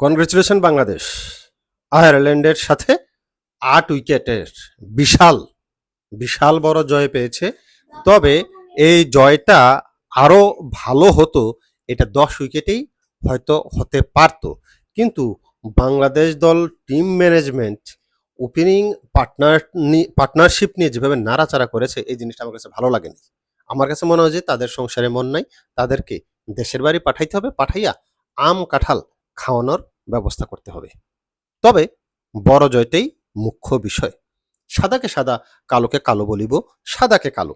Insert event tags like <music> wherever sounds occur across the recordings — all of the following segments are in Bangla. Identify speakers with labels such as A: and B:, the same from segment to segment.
A: কনগ্রেচুলেশন বাংলাদেশ আয়ারল্যান্ডের সাথে আট উইকেটের বিশাল বিশাল বড় জয় পেয়েছে। তবে এই জয়টা আরও ভালো হতো, এটা দশ উইকেটেই হয়তো হতে পারতো। কিন্তু বাংলাদেশ দল team management opening partner partnership নিয়ে যেভাবে নাড়াচাড়া করেছে, এই জিনিসটা আমার কাছে ভালো লাগেনি। আমার কাছে মনে হয় যে তাদের সংসারে মন নাই, তাদেরকে দেশের বাড়ি পাঠাইতে হবে, পাঠাইয়া আম কাঁঠাল খাওয়ানোর ব্যবস্থা করতে হবে। তবে বড় জয়টাই মুখ্য বিষয়, সাদাকে সাদা, কালোকে কালো বলিব, সাদাকে কালো।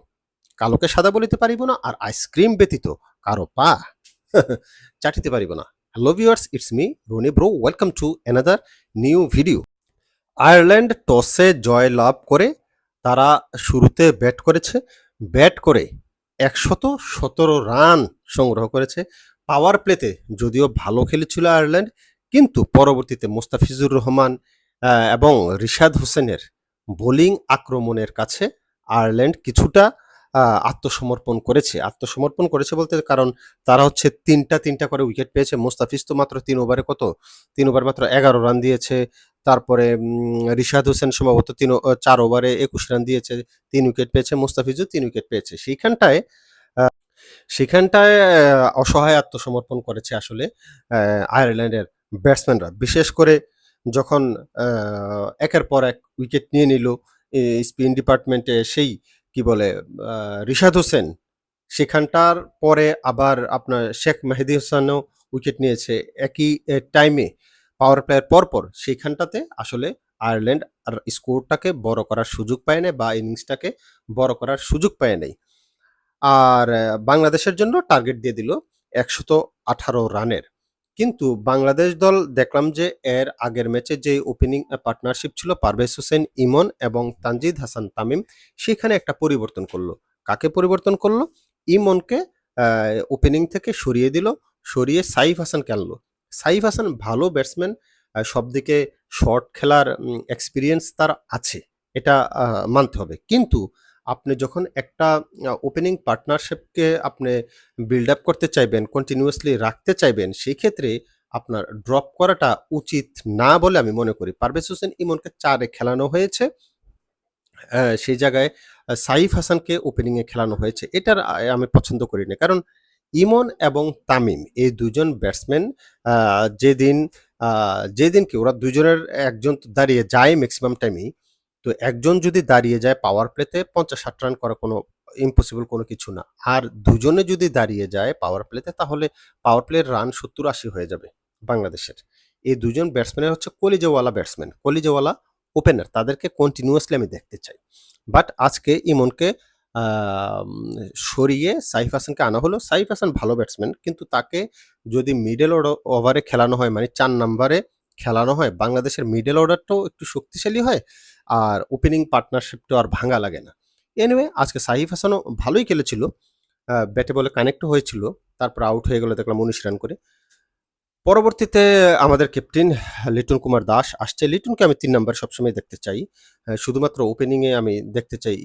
A: কালোকে সাদা বলিতে পারিব না আর আইসক্রিম ব্যতীত কারও পা <laughs> চাটিতে পারিব না। Hello viewers, it's me Rony bro, welcome to another new video. Ireland টসে জয় লাভ করে তারা শুরুতে ব্যাট করেছে। ব্যাট করে একশত সতেরো রান সংগ্রহ করেছে। পাওয়ার প্লেতে যদিও ভালো খেলেছিল আয়ারল্যান্ড, কিন্তু পরবর্তীতে মোস্তাফিজুর রহমান এবং রিশাদ হোসেনের বোলিং আক্রমণের কাছে আয়ারল্যান্ড কিছুটা আত্মসমর্পণ করেছে। আত্মসমর্পণ করেছে বলতে কারণ তারা হচ্ছে তিনটা তিনটা করে উইকেট পেয়েছে। মোস্তাফিজ তো মাত্র তিন ওভারে কত? তিন ওভার মাত্র এগারো রান দিয়েছে। তারপরে রিশাদ হোসেন সম্ভবত তিন, চার ওভারে একুশ রান দিয়েছে। তিন উইকেট পেয়েছে, মোস্তাফিজও তিন উইকেট পেয়েছে। সেইখানটায় সেখানটায় অসহায় আত্মসমর্পণ করেছে আসলে আয়ারল্যান্ডের ব্যাটসম্যানরা। বিশেষ করে যখন একের পর এক উইকেট নিয়ে নিল স্পিন ডিপার্টমেন্টে সেই, কি বলে রিশাদ হোসেন, সেখানটার পরে আবার আপনার শেখ মেহেদি হোসেনও উইকেট নিয়েছে। একই টাইমে পাওয়ার প্লেয়ার পরপর সেইখানটাতে আসলে আয়ারল্যান্ড আর স্কোরটাকে বড় করার সুযোগ পায় না বা ইনিংসটাকে বড় করার সুযোগ পায় নাই। আর বাংলাদেশের জন্য টার্গেট দিয়ে দিল একশত আঠারো রানের। কিন্তু বাংলাদেশ দল দেখলাম যে এর আগের ম্যাচে যে ওপেনিং পার্টনারশিপ ছিল পারভেজ হোসেন, ইমন এবং তানজিদ হাসান তামিম, সেখানে একটা পরিবর্তন করল। কাকে পরিবর্তন করল? ইমনকে ওপেনিং থেকে সরিয়ে দিল, সরিয়ে সাইফ হাসানকে আনলো। সাইফ হাসান ভালো ব্যাটসম্যান সব দিকে শর্ট খেলার এক্সপিরিয়েন্স তার আছে। এটা মানতে হবে। কিন্তু আপনি যখন একটা ওপেনিং পার্টনারশিপকে আপনি বিল্ড আপ করতে চাইবেন কন্টিনিউয়াসলি রাখতে চাইবেন সেই ক্ষেত্রে আপনার ড্রপ করাটা উচিত না বলে আমি মনে করি। পারভেজ হোসেন ইমনকে চারে খেলানো হয়েছে সেই জায়গায় সাইফ হাসানকে ওপেনিংয়ে খেলানো হয়েছে। এটার আমি পছন্দ করি না কারণ ইমন এবং তামিম এই দুজন ব্যাটসম্যান যেদিন যেদিনকে ওরা দুজনের একজন দাঁড়িয়ে যায় ম্যাক্সিমাম টাইমেই তো একজন যদি দাঁড়িয়ে যায় পাওয়ার প্লেতে পঞ্চাশ ষাট রান করা কোনো ইম্পসিবল কোনো কিছু না। আর দুজনে যদি দাঁড়িয়ে যায় পাওয়ার প্লেতে তাহলে পাওয়ার প্লের রান সত্তর আশি হয়ে যাবে বাংলাদেশের। এই দুজন ব্যাটসম্যানের হচ্ছে কলিজেওয়ালা ব্যাটসম্যান কলিজেওয়ালা ওপেনার তাদেরকে কন্টিনিউয়াসলি আমি দেখতে চাই। বাট আজকে ইমনকে সরিয়ে সাইফ হাসানকে আনা হলো। সাইফ হাসান ভালো ব্যাটসম্যান কিন্তু তাকে যদি মিডল ওভারে খেলানো হয় মানে চার নাম্বারে খেলানো হয়, বাংলাদেশের মিডল অর্ডারটাও একটু শক্তিশালী হয় আর ওপেনিং পার্টনারশিপটা আর ভাঙা লাগে না। এনিওয়ে আজকে সাইফ হাসানও ভালোই খেলেছিল ব্যাটে বলে কানেক্ট হয়েছিল, তারপর আউট হয়ে গেল দেখলাম উনিশ রান করে। পরবর্তীতে আমাদের ক্যাপ্টেন লিটন কুমার দাস আসছে। লিটনকে আমি তিন নাম্বার সবসময় দেখতে চাই শুধুমাত্র ওপেনিংয়ে আমি দেখতে চাই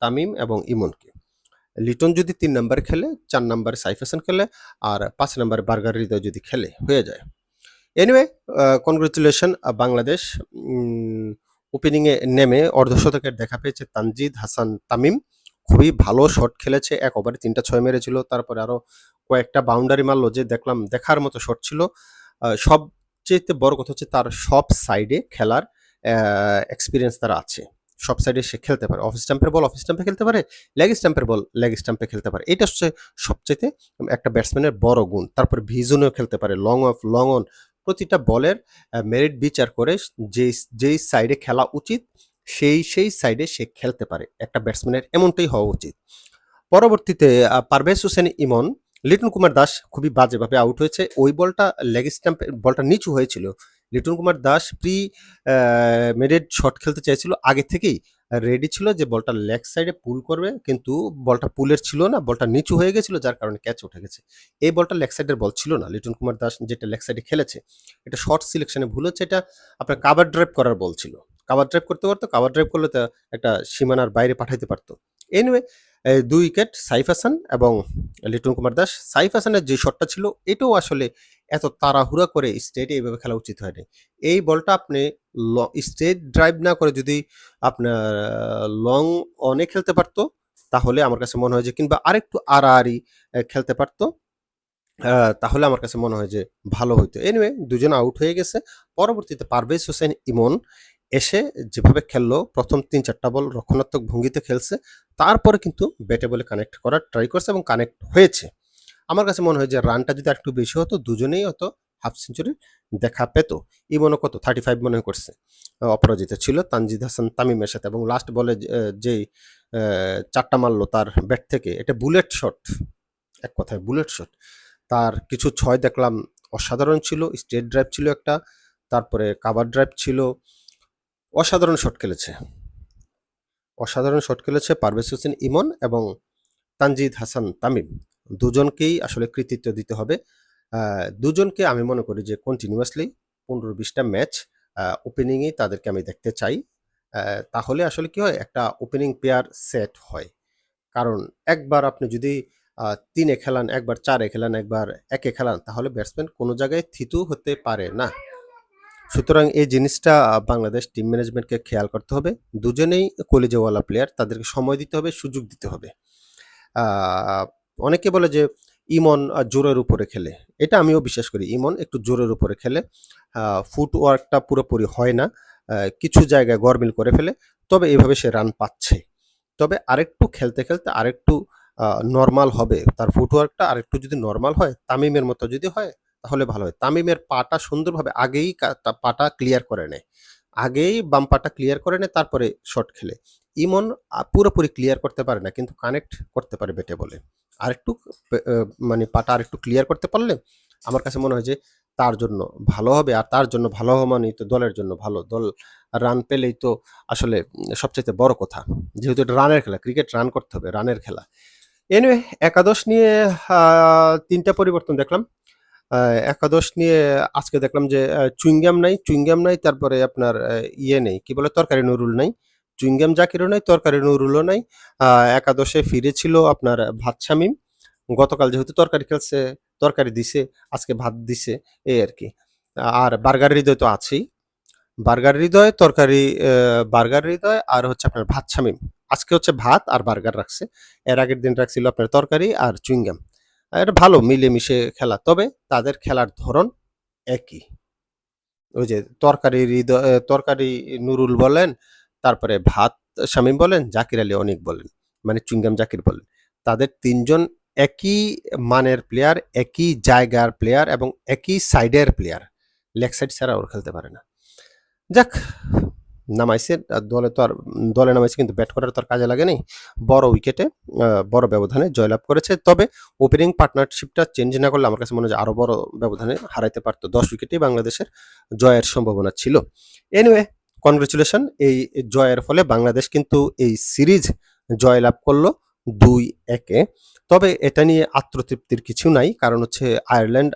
A: তামিম এবং ইমনকে। লিটন যদি তিন নাম্বার খেলে, চার নাম্বারে সাইফ হাসান খেলে, আর পাঁচ নাম্বারে বার্গার হৃদয় যদি খেলে, হয়ে যায়। এনিওয়ে কনগ্রেচুলেশন বাংলাদেশ ওপেনিংয়ে নেমে অর্ধশতকের দেখা পেয়েছে তানজিদ হাসান তামিম। খুবই ভালো শট খেলেছে, এক ওভারে তিনটা ছয় মেরেছিল, তারপরে আরও কয়েকটা বাউন্ডারি মারলো যে দেখলাম দেখার মতো শট ছিল। সবচেয়ে বড় কথা হচ্ছে তার সব সাইডে খেলার এক্সপিরিয়েন্স তার আছে। সব সাইডে সে খেলতে পারে। অফ স্ট্যাম্পের বল অফ স্ট্যাম্পে খেলতে পারে? লেগ স্ট্যাম্পের বল লেগ স্ট্যাম্পে খেলতে পারে। এটা হচ্ছে সবচেয়ে একটা ব্যাটসম্যানের বড় গুণ। তারপর ভিজনেও খেলতে পারে। লং অফ লং অন প্রতিটা বলের মেরিট বিচার করে যেই যেই সাইডে খেলা উচিত, সেই সেই সাইডে সে খেলতে পারে। একটা ব্যাটসম্যানের এমনটাই হওয়া উচিত। পরবর্তীতে পারভেজ হোসেন ইমন, লিটন কুমার দাস খুবই বাজেভাবে আউট হয়েছে। ওই বলটা লেগ স্ট্যাম্প বলটা নিচু হয়েছিল। Liton Kumar Das pre merit shot খেলতে চাইছিল আগে থেকেই। রেডি ছিল যে বলটা লেগ সাইডে পুল করবে, কিন্তু বলটা পুলের ছিল না, বলটা নিচু হয়ে গেছিল, যার কারণে ক্যাচ উঠে গেছে। এই বলটা লেগ সাইডের বল ছিল না। লিটন কুমার দাস যেটা লেগ সাইডে খেলেছে, এটা শর্ট সিলেকশনে ভুল হচ্ছে, এটা আপনার কাভার ড্রাইভ করার বল ছিল। কাভার ড্রাইভ করতে পারতো কাভার ড্রাইভ করলে তো একটা সীমানার বাইরে পাঠাইতে পারতো। এনিওয়ে দুই উইকেট সাইফ হাসান এবং লিটন কুমার দাস। সাইফ হাসানের যে শটটা ছিল, এটাও আসলে এত তাড়াহুড়া করে স্টেটে এইভাবে খেলা উচিত হয়নি। এই বলটা আপনি স্টেট ড্রাইভ না করে যদি আপনার লং অনে খেলতে পারতো, তাহলে আমার কাছে মনে হয় যে, কিংবা আরেকটু আড়াআড়ি খেলতে পারতো তাহলে আমার কাছে মনে হয় যে, ভালো হইতো। এনিওয়ে দুজন আউট হয়ে গেছে। পরবর্তীতে পারভেজ হোসেন ইমন এসে যেভাবে খেললো, প্রথম তিন চারটা বল রক্ষণাত্মক ভঙ্গিতে খেলছে, তারপরে কিন্তু ব্যাটে বলে কানেক্ট করার ট্রাই করছে এবং কানেক্ট হয়েছে। আমার কাছে মনে হয় যে রানটা যদি একটু বেশি হতো, দুজনেই হতো হাফ সেঞ্চুরি দেখা পেত। ইমনও কত? থার্টি ফাইভ মনে করছে। অপরাজিত ছিল তানজিদ হাসান তামিমের সাথে এবং লাস্ট বলে যেই চারটা মারলো তার ব্যাট থেকে, এটা বুলেট শট এক কথায় বুলেট শট তার কিছু ছয় দেখলাম অসাধারণ ছিল স্টেট ড্রাইভ ছিল একটা, তারপরে কাভার ড্রাইভ ছিল। অসাধারণ শট খেলেছে। অসাধারণ শট খেলেছে পারভেজ হোসেন ইমন এবং তানজিদ হাসান তামিম। দুজনকেই আসলে কৃতিত্ব দিতে হবে। দুজনকে আমি মনে করি যে কন্টিনিউয়াসলি পনেরো বিশটা ম্যাচ ওপেনিংয়েই তাদেরকে আমি দেখতে চাই। তাহলে আসলে কি হয়? একটা ওপেনিং পেয়ার সেট হয়। কারণ একবার আপনি যদি তিনে খেলান, একবার চারে খেলান, একবার একে খেলান, তাহলে ব্যাটসম্যান কোনো জায়গায় থিতু হতে পারে না। সুতরাং এই জিনিসটা বাংলাদেশ টিম ম্যানেজমেন্টকে খেয়াল করতে হবে। দুজনেই কলিজাওয়ালা প্লেয়ার তাদেরকে সময় দিতে হবে, সুযোগ দিতে হবে। অনেকে বলে যে ইমন জোরের উপরে খেলে। এটা আমিও বিশ্বাস করি, ইমন একটু জোরের উপরে খেলে। ফুট ওয়ার্কটা পুরোপুরি হয় না কিছু জায়গায় গরমিল করে ফেলে, তবে এভাবে সে রান পাচ্ছে। তবে আরেকটু খেলতে খেলতে আরেকটু নর্মাল হবে। তার ফুটওয়ার্কটা আরেকটু যদি নর্মাল হয়, তামিমের মতো যদি হয়, তাহলে ভালো হয়। তামিমের পাটা সুন্দরভাবে আগেই পাটা ক্লিয়ার করে নেয়। আগেই বাম পাটা ক্লিয়ার করে নেয়, তারপরে শট খেলে। ইমন পুরোপুরি ক্লিয়ার করতে পারে না, কিন্তু কানেক্ট করতে পারে বেটে বলে। পে- আহ, মানে পাটা আরেকটু ক্লিয়ার করতে পারলে আমার কাছে মনে হয় যে তার জন্য ভালো হবে আর তার জন্য ভালো হওয়া মানেই তো দলের জন্য ভালো। দল রান পেলেই তো আসলে সবচাইতে বড় কথা। যেহেতু এটা রানের খেলা ক্রিকেট রান করতে হবে রানের খেলা। এনিওয়ে একাদশ নিয়ে তিনটা পরিবর্তন দেখলাম। একাদশ নিয়ে আজকে দেখলাম যে চুইংগাম নাই চুইংগাম নাই তারপরে আপনার ইয়ে নেই। কি বলে? তরকারি নুরুল নাই। চুইংগাম জাকিরও নাই, তরকারি নুরুলও নাই। একাদশে ফিরেছিল আপনার ভাত শামিম গতকাল যেহেতু তরকারি খেলছে, তরকারি দিছে, আজকে ভাত দিছে, এই আর কি। আর বার্গার হৃদয় তো আছেই। বার্গার হৃদয়, তরকারি বার্গার হৃদয় আর হচ্ছে আপনার ভাত শামিম আজকে হচ্ছে ভাত আর বার্গার রাখছে। এর আগের দিন রাখছিল আপনার তরকারি আর চুইংগাম। এটা ভালো মিলেমিশে খেলা, তবে তাদের খেলার ধরন একই। ওই যে তরকারি হৃদয় তরকারি নুরুল বলেন তারপরে ভাত শামীম বলেন, জাকির আলী অনেক বলেন মানে চুইংগাম জাকির বলেন। তাদের তিনজন একই মানের প্লেয়ার একই জায়গার প্লেয়ার এবং একই সাইডের প্লেয়ার লেগ সাইড ছাড়া ওর খেলতে পারে না। যাক, নামাইছে দলে তো আর, দলে নামাইছে কিন্তু ব্যাট করার তো আর কাজে লাগে নেই। বড় উইকেটে বড় ব্যবধানে জয়লাভ করেছে। তবে ওপেনিং পার্টনারশিপটা চেঞ্জ না করলে আমার কাছে মনে হয় যে আরও বড় ব্যবধানে হারাইতে পারতো। দশ উইকেটেই বাংলাদেশের জয়ের সম্ভাবনা ছিল। এনিওয়ে কনগ্রেচুলেশন এই জয়ের ফলে বাংলাদেশ কিন্তু এই সিরিজ জয়লাভ করল দুই একে। তবে এটা নিয়ে আত্মতৃপ্তির কিছু নাই, কারণ হচ্ছে আয়ারল্যান্ড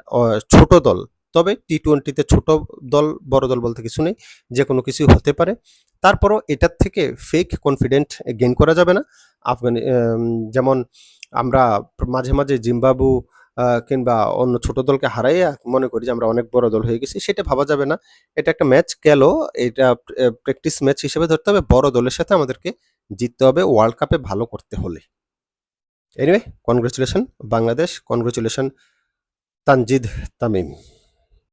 A: ছোট দল। তবে টি টোয়েন্টিতে ছোট দল, বড় দল বলতে কিছু নেই, যে কোনো কিছু হতে পারে। তারপরও এটার থেকে ফেক কনফিডেন্ট গেইন করা যাবে না। আফগানি যেমন আমরা মাঝে মাঝে জিম্বাবু কিংবা অন্য ছোট দলকে হারাইয়া মনে করি যে আমরা অনেক বড় দল হয়ে গেছি, সেটা ভাবা যাবে না। এটা একটা ম্যাচ গেল, এটা প্র্যাকটিস ম্যাচ হিসেবে ধরতে হবে, বড় দলের সাথে আমাদেরকে জিততে হবে ওয়ার্ল্ড কাপে ভালো করতে হলে। Anyway congratulation Bangladesh congratulation Tanzid Tamim.